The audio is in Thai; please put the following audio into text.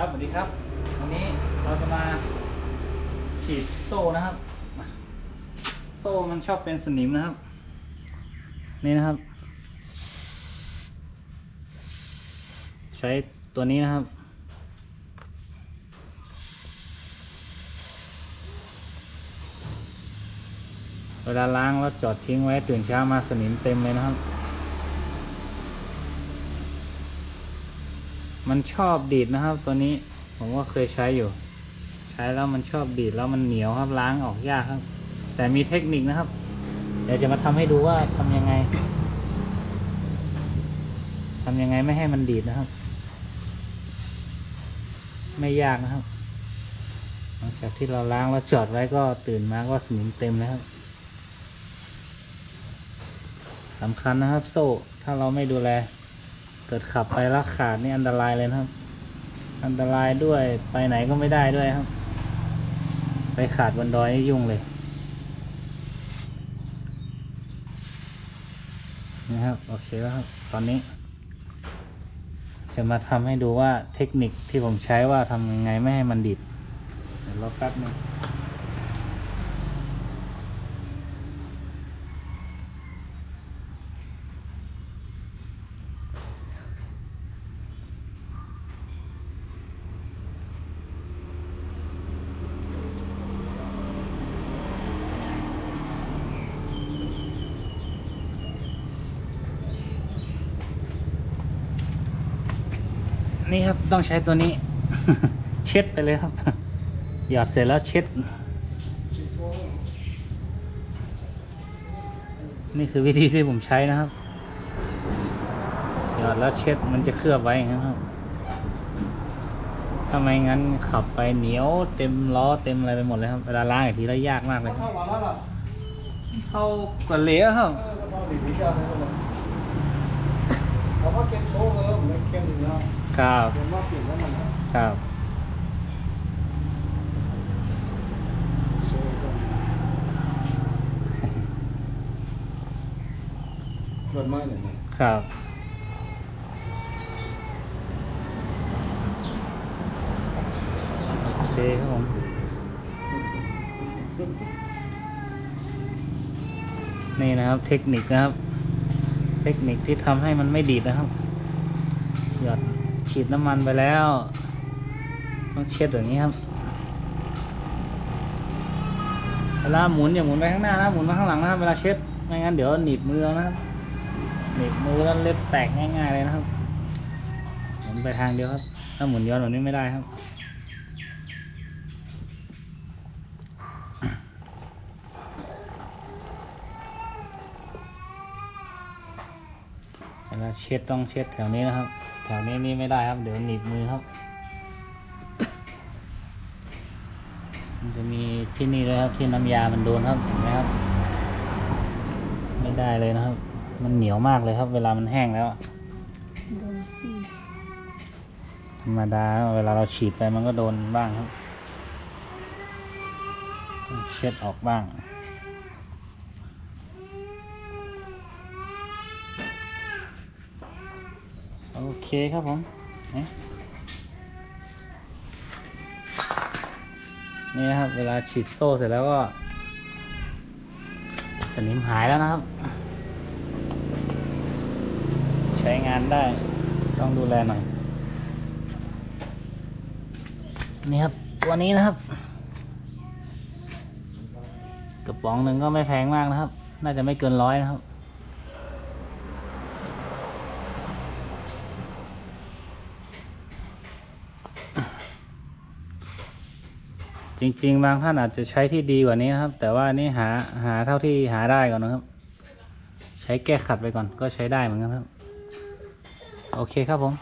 ครับสวัสดีครับ วันนี้เราจะมาฉีดโซ่นะครับ โซ่มันชอบเป็นสนิมนะครับ นี่นะครับ ใช้ตัวนี้นะครับ เวลาล้างแล้วจอดทิ้งไว้ตื่นเช้ามาสนิมเต็มเลยนะครับ มันชอบดีดนะครับ ตัวนี้ผมก็เคยใช้อยู่ ใช้แล้วมันชอบดีดแล้วมันเหนียวครับล้างออกยากครับ แต่มีเทคนิคนะครับ เดี๋ยวจะมาทำให้ดูว่าทำยังไงทำยังไงไม่ให้มันดีดนะครับ ไม่ยากนะครับหลังจากที่เราล้างแล้วจอดไว้ก็ตื่นมาก็สนิมเต็มแล้วครับสำคัญนะครับ โซ่ถ้าเราไม่ดูแล เกิดขับไปแล้วขาดนี่อันตรายเลยนะครับ อันตรายด้วยไปไหนก็ไม่ได้ด้วยครับ ไปขาดบนดอยนี่ยุ่งเลยนะครับโอเคแล้วครับตอนนี้ จะมาทำให้ดูว่าเทคนิคที่ผมใช้ว่าทำยังไงไม่ให้มันดิดเดี๋ยวรอแป๊บหนึง นี่ครับต้องใช้ตัวนี้ เช็ดไปเลยครับ หยอดเสร็จแล้วเช็ด นี่คือวิธีที่ผมใช้นะครับ หยอดแล้วเช็ดมันจะเคลือบไว้อย่างนั้นครับถ้าไมงั้นขับไปเหนียวเต็มล้อเต็มอะไรไปหมดเลยครับเวลาล้างอีกทีแล้วยากมากเลยครับเข้ากว่ากับเหลวครับเออเข้าดีดีจังเลยนะเขาว่าเก็บโซ่เลยไม่เก็บอยู่นะ ครับเป็นว่าเปลี่ยนแล้วมันครับรถไม้หน่อยนะครับ โอเคครับผมนี่นะครับเทคนิคนะครับ เทคนิคที่ทำให้มันไม่ดีดนะครับ หยอด ฉีดน้ำมันไปแล้ว ต้องเช็ดอย่างนี้ครับเวลาหมุนอย่าหมุนไปข้างหน้านะหมุนมาข้างหลังนะครับเวลาเช็ดไม่งั้นเดี๋ยวหนีบมือนะครับหนีบมือแล้วเล็บแตกง่ายๆเลยนะครับหมุนไปทางเดียวครับ ถ้าหมุนย้อนแบบนี้ไม่ได้ครับเวลาเช็ดต้องเช็ดแถวนี้นะครับ แถวนี้นี่ไม่ได้ครับ เดี๋ยวหนีบมือครับ มันจะมีที่นี่ด้วยครับที่น้ำยามันโดนครับเห็นไหมครับ ไม่ได้เลยนะครับ มันเหนียวมากเลยครับ เวลามันแห้งแล้วโดนซี่ธรรมดาเวลาเราฉีดไปมันก็โดนบ้างครับ เช็ดออกบ้าง โอเคครับผมนี่นี่นะครับ เวลาฉีดโซ่เสร็จแล้วก็ สนิมหายแล้วนะครับ ใช้งานได้ต้องดูแลหน่อย นี่ครับ ตัวนี้นะครับ กระป๋องหนึ่งก็ไม่แพงมากนะครับ น่าจะไม่เกินร้อยนะครับ จริง ๆ บางท่านอาจจะใช้ที่ดีกว่านี้นะครับ แต่ว่านี่หาหาเท่าที่หาได้ก่อนนะครับ ใช้แก้ขัดไปก่อนก็ใช้ได้เหมือนกันครับ โอเคครับผม